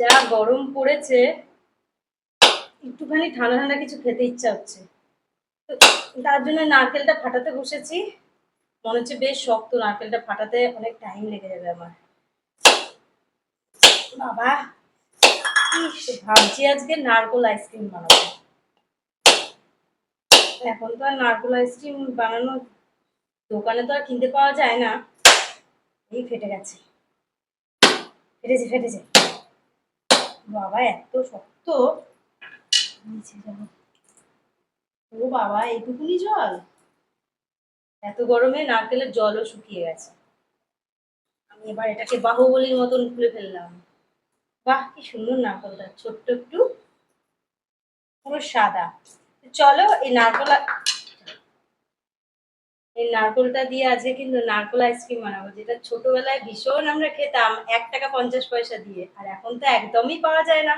যা গরম পড়েছে, একটুখানি ঠান্ডা ঠান্ডা কিছু খেতে ইচ্ছা হচ্ছে। তো তার জন্য নারকেলটা ফাটাতে বসেছি। মনে হচ্ছে বেশ শক্ত নারকেলটা ফাটাতে অনেক টাইম লেগে যাবে আমার। বাবা ভাবছি আজকে নারকোল আইসক্রিম বানাবো। এখন তো আর নারকোল আইসক্রিম বানানো, দোকানে তো আর কিনতে পাওয়া যায় না। এই ফেটে গেছে। ফেটেছে ফেটেছে। বাবা, এত শক্ত। ও বাবা, এইটুকুনি জল? এত গরমে নারকেলের জলও শুকিয়ে গেছে। আমি এবার এটাকে বাহুবলীর মতন খুলে ফেললাম। বাহ, কি সুন্দর নারকেলটা, ছোট্ট একটু। পুরো সাদা। চলো এই নারকল এই নারকলটা দিয়ে আজকে কিন্তু নারকল আইসক্রিম বানাবো, যেটা ছোটবেলায় ভীষণ আমরা খেতাম, এক টাকা পঞ্চাশ পয়সা দিয়ে। আর এখন তো একদমই পাওয়া যায় না,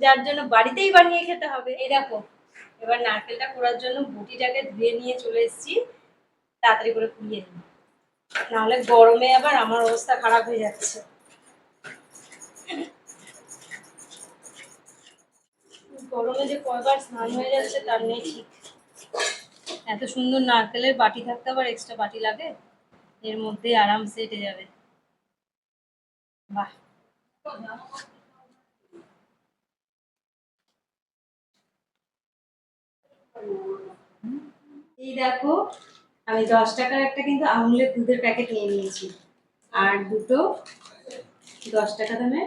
যার জন্য বাড়িতেই বানিয়ে খেতে হবে। এই দেখো, এবার নারকেলটা করার জন্য বটিটাকে ধুয়ে নিয়ে চলে এসেছি। তাড়াতাড়ি করে কুড়িয়ে নিই। নাহলে গরমে আবার আমার অবস্থা খারাপ হয়ে যাচ্ছে। গরমে যে কয়বার স্নান হয়ে যাচ্ছে তার নেই ঠিক। এত সুন্দর নারকেলের বাটি থাকতে আবার এক্সট্রা বাটি লাগে? এর মধ্যে আরামসে এটে যাবে। বাহ! এই দেখো, আমি দশ টাকার একটা কিন্তু আমুলের দুধের প্যাকেট নিয়ে নিয়েছি। আর দুটো দশ টাকা দামের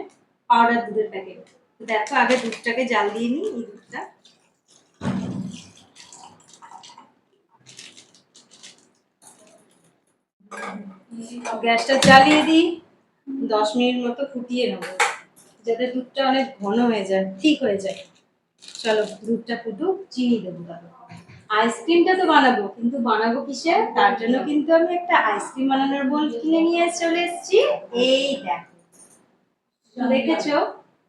পাউডার দুধের প্যাকেট দেখো, আগে দুধটাকে জাল দিয়ে নিই, এই দুধটা। গ্যাসটা জ্বালিয়ে দিই, দশ মিনিট মতো ফুটিয়ে নেব, যাতে দুধটা অনেক ঘন হয়ে যায়, ঠিক হয়ে যায়। চলো, দুধটা ফুটুক, চিনি দেবো তারপর। আইসক্রিমটা তো বানাবো, কিন্তু বানাবো কিসে? তার জন্য কিন্তু আমি একটা আইসক্রিম বানানোর বোল কিনে নিয়ে চলে এসেছি। এই দেখো। দেখেছ?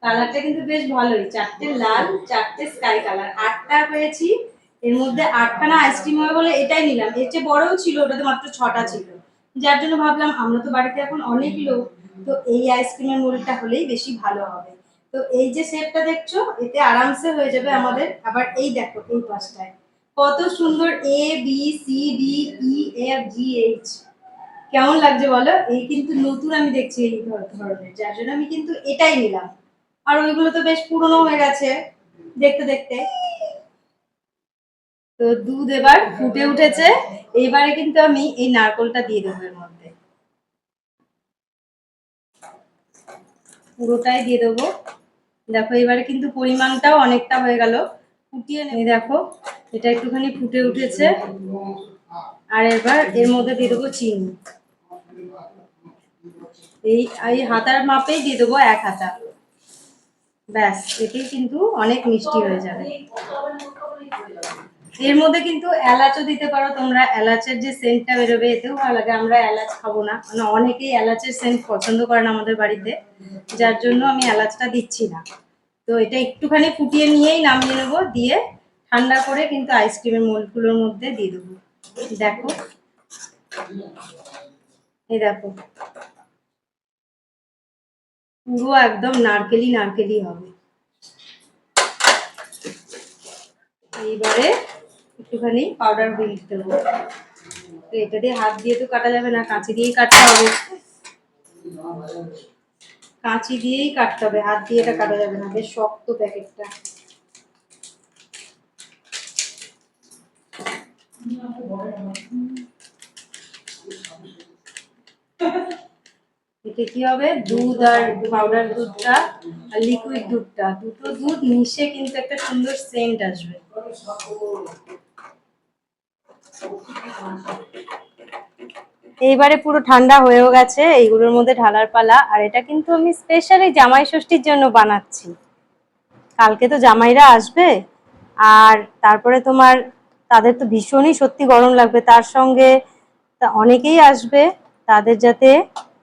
কালারটা কিন্তু বেশ ভালোই। চারটে লাল, চারটে স্কাই কালার। আটটা পেয়েছি। এর মধ্যে আটখানা আইসক্রিম হবে বলে এটাই নিলাম। এর চেয়ে বড়ও ছিল, ওটাতে মাত্র ছটা ছিল। যার জন্য ভাবলাম আমরা তো বাড়িতে এখন অনেক লোক, তো এই আইসক্রিমের মোলটা হলেই বেশি ভালো হবে। তো এই যে শেপটা দেখছ, এতে আরামসে হয়ে যাবে আমাদের। আবার এই দেখো, এই পাশটায়। কত সুন্দর A B C D E F G H কেমন লাগছে বলো? এই কিন্তু নতুন আমি দেখছি এই ধরনের। যার জন্য আমি কিন্তু এটাই নিলাম। আর ওইগুলো তো বেশ পুরনো হয়ে গেছে, দেখতে দেখতে। তো দুধ এবার ফুটে উঠেছে। এবারে কিন্তু আমি এই নারকলটা দিয়ে দেবো এর মধ্যে। পুরোটাই দিয়ে দেবো। দেখো, এবারে কিন্তু পরিমাণটাও অনেকটা হয়ে গেল। ফুটিয়ে নেই দেখো, এটা একটুখানি ফুটে উঠেছে। আর এবার এর মধ্যে দিয়ে দেবো চিনি। এই এই হাতার মাপেই দিয়ে দেবো এক হাতা। ব্যাস, এতেই কিন্তু অনেক মিষ্টি হয়ে যাবে। এর মধ্যে কিন্তু এলাচও দিতে পারো, তোমরা এলাচের যে সেন্টটা বেরোবে, এতেও ভালো লাগে, আমরা এলাচ খাব না। মানে অনেকেই এলাচের সেন্ট পছন্দ করে না আমাদের বাড়িতে, যার জন্য আমি এলাচটা দিচ্ছি না। তো এটা একটুখানি ফুটিয়ে নিয়েই নামিয়ে নেব, দিয়ে ঠান্ডা করে কিন্তু আইসক্রিমের মোলগুলোর মধ্যে দিয়ে দেবো। দেখো। এই দেখো। পুরো একদম নারকেলি নারকেলি হবে। এইবারে একটুখানি পাউডার বিট দেবো তো এটা দিয়ে হাত দিয়ে তো কাটা যাবে না, কাঁচি দিয়েই কাটতে হবে। কাঁচি দিয়েই কাটতে হবে, হাত দিয়ে এটা কাটা যাবে না, বেশ শক্ত প্যাকেটটা। এতে কি হবে? দুধ আর পাউডার দুধটা আর লিকুইড দুধটা। দুটো দুধ মিশে কিন্তু একটা সুন্দর সেন্ট আসবে। এইবারে পুরো ঠান্ডা হয়েও গেছে, এইগুলোর মধ্যে ঢালার পালা। আর এটা কিন্তু আমি স্পেশালি জামাই ষষ্ঠীর জন্য বানাচ্ছি। কালকে তো জামাইরা আসবে, আর তারপরে তোমার তাদের তো ভীষণই সত্যি গরম লাগবে। তার সঙ্গে অনেকেই আসবে, তাদের যাতে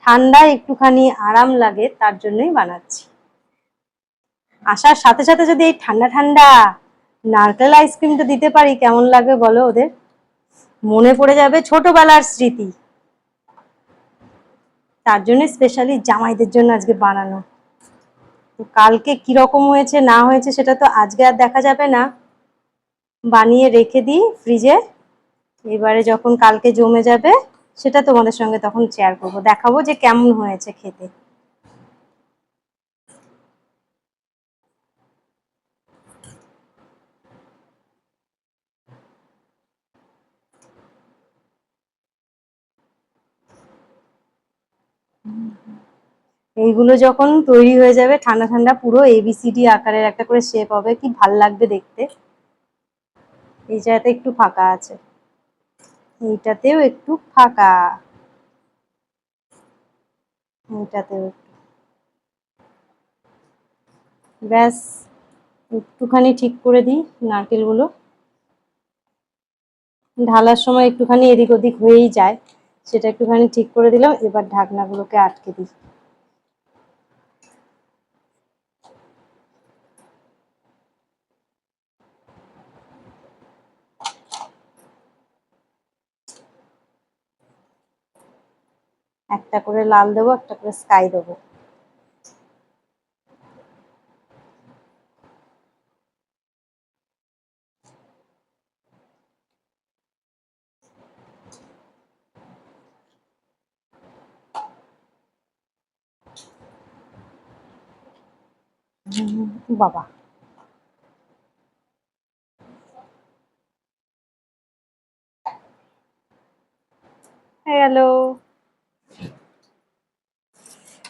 ঠান্ডা একটুখানি আরাম লাগে, তার জন্যই বানাচ্ছি। আসার সাথে সাথে যদি এই ঠান্ডা ঠান্ডা নারকেল আইসক্রিমটা দিতে পারি, কেমন লাগবে বলো ওদের? মনে পড়ে যাবে ছোটবেলার স্মৃতি। তার জন্য স্পেশালি জামাইদের জন্য আজকে বানানো। তো কালকে কীরকম হয়েছে, না হয়েছে সেটা তো আজকে আর দেখা যাবে না। বানিয়ে রেখে দিই ফ্রিজে এবারে যখন কালকে জমে যাবে, সেটা তোমাদের সঙ্গে তখন শেয়ার করব। দেখাবো যে কেমন হয়েছে খেতে। এইগুলো যখন তৈরি হয়ে যাবে, ঠান্ডা ঠান্ডা পুরো এবিসিডি আকারের একটা করে শেপ হবে, কি ভালো লাগবে দেখতে। এই জায়গাতে একটু ফাঁকা আছে। এইটাতেও একটু ফাঁকা। এইটাতেও একটু। ব্যাস, একটুখানি ঠিক করে দিই নারকেলগুলো। ঢালার সময় একটুখানি এদিক ওদিক হয়েই যায়। সেটা একটুখানি ঠিক করে দিলাম, এবার ঢাকনাগুলোকে আটকে দিই। একটা করে লাল দেবো, একটা করে স্কাই দেবো। বাবা। হ্যালো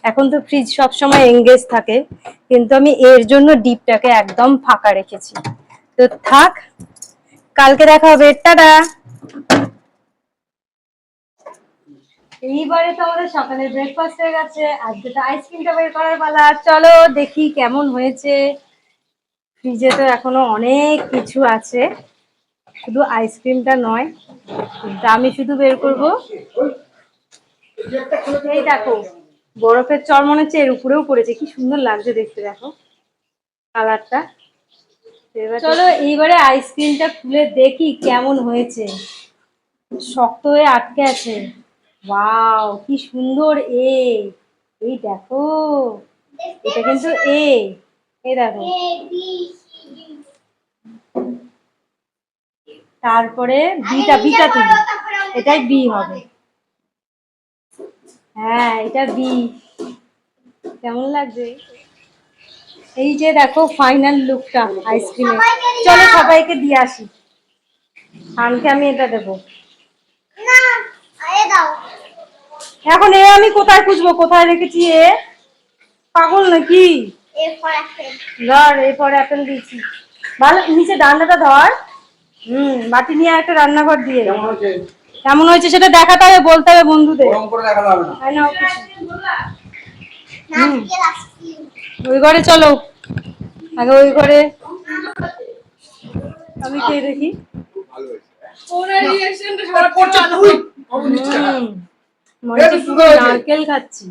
এখন তো ফ্রিজ সব সময় এঙ্গেজ থাকে, কিন্তু আমি এর জন্য ডিপটাকে একদম ফাঁকা রেখেছি। তো থাক, কালকে দেখা হবে, টাটা। এইবারে তো আমাদের সকালে ব্রেকফাস্ট হয়ে গেছে, আজকে তো আইসক্রিমটা বের করার পালা। চলো দেখি কেমন হয়েছে। ফ্রিজে তো এখনও অনেক কিছু আছে, শুধু আইসক্রিমটা নয় আমি শুধু বের করব। এই দেখো, বরফের চর মনে হচ্ছে এর উপরেও পড়েছে, কি সুন্দর লাগছে দেখতে, দেখো। কালারটা। চলো এইবারে আইসক্রিমটা খুলে দেখি কেমন হয়েছে। শক্ত হয়ে আটকে আছে। ওয়াও, কি সুন্দর এ। এই দেখো, এটা কিন্তু এ। এই দেখো। তারপরে বিটা বিটা তুমি। এটাই বি হবে। হ্যাঁ এটা বি। কেমন লাগছে? এই যে দেখো ফাইনাল লুকটা আইসক্রিমের চলো সবাইকে দিয়ে আসি। খানকে আমি এটা দেবো। না দাও। এখন এ আমি কোথায় খুঁজবো? কোথায় রেখেছি এ? পাগল নাকি? ধর এরপরে অ্যাপেল দিয়েছি। ভালো নিচে ডান্ডাটা ধর। হুম বাটি নিয়ে একটা রান্নাঘর দিয়ে কেমন হয়েছে? সেটা দেখাতে হবে বলতে হবে বন্ধুদের। ওই ঘরে চলো। আগে ওই ঘরে। আমি খেয়ে দেখি। তুই নারকেল খাচ্ছি।